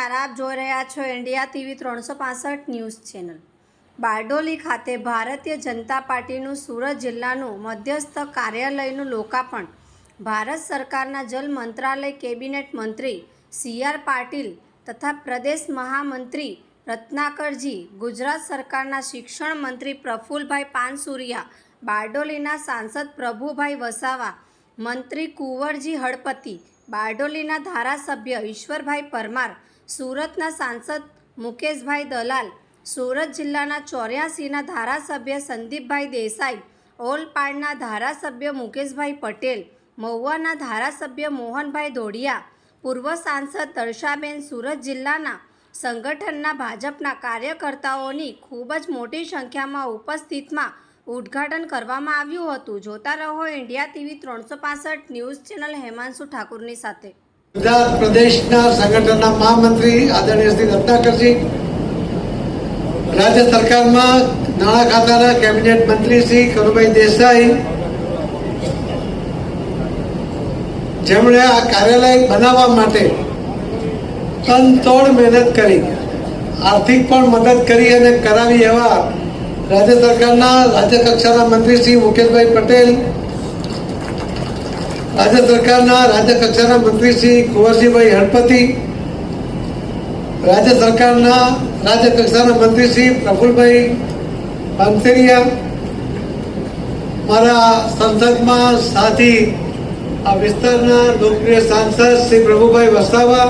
નમસ્કાર, આપ જોઈ રહ્યા છો ઇન્ડિયા ટીવી ત્રણસો પાસઠ ન્યૂઝ ચેનલ. બારડોલી ખાતે ભારતીય જનતા પાર્ટીનું સુરત જિલ્લાનું મધ્યસ્થ કાર્યાલયનું લોકાર્પણ. ભારત સરકારના જલ મંત્રાલય કેબિનેટ મંત્રી સી આર પાટીલ તથા પ્રદેશ મહામંત્રી રત્નાકરજી, ગુજરાત સરકારના શિક્ષણ મંત્રી પ્રફુલભાઈ પાનસુરિયા, બારડોલીના સાંસદ પ્રભુભાઈ વસાવા, મંત્રી કુંવરજી હળપતિ, બારડોલીના ધારાસભ્ય ઈશ્વરભાઈ પરમાર સુરતના સાંસદ મુકેશભાઈ દલાલ, સુરત જિલ્લાના ચોર્યાસીના ધારાસભ્ય સંદીપભાઈ દેસાઈ, ઓલપાડના ધારાસભ્ય મુકેશભાઈ પટેલ, મહુવાના ધારાસભ્ય મોહનભાઈ ધોડિયા પૂર્વ સાંસદ દર્શાબેન સુરત જિલ્લાના સંગઠનના ભાજપના કાર્યકર્તાઓની ખૂબ જ મોટી સંખ્યામાં ઉપસ્થિતમાં ઉદ્ઘાટન કરવામાં આવ્યું હતું. જોતા રહો, ઇન્ડિયા ટીવી ત્રણસો ન્યૂઝ ચેનલ હેમાંશુ ઠાકુરની સાથે. ગુજરાત પ્રદેશના સંગઠનના મહામંત્રી આદરણીય શ્રી રત્નાકરજી, રાજ્ય સરકારમાં નાણાં ખાતાના કેબિનેટ મંત્રી શ્રી કરુભાઈ દેસાઈ, જેમણે આ કાર્યાલય બનાવવા માટે તનતોડ મહેનત કરી, આર્થિક પણ મદદ કરી અને કરાવી એવા રાજ્ય સરકારના રાજ્ય કક્ષાના મંત્રી શ્રી મુકેશભાઈ પટેલ રાજ્ય સરકારના રાજ્ય કક્ષાના મંત્રી શ્રી કુંવરજીભાઈ હળપતિ રાજ્ય સરકારના રાજ્ય કક્ષાના મંત્રી શ્રી પ્રફુલભાઈ પાનસેરિયા, મારા સંસદમાં સાથી આ વિસ્તારના લોકપ્રિય સાંસદ શ્રી પ્રભુભાઈ વસાવા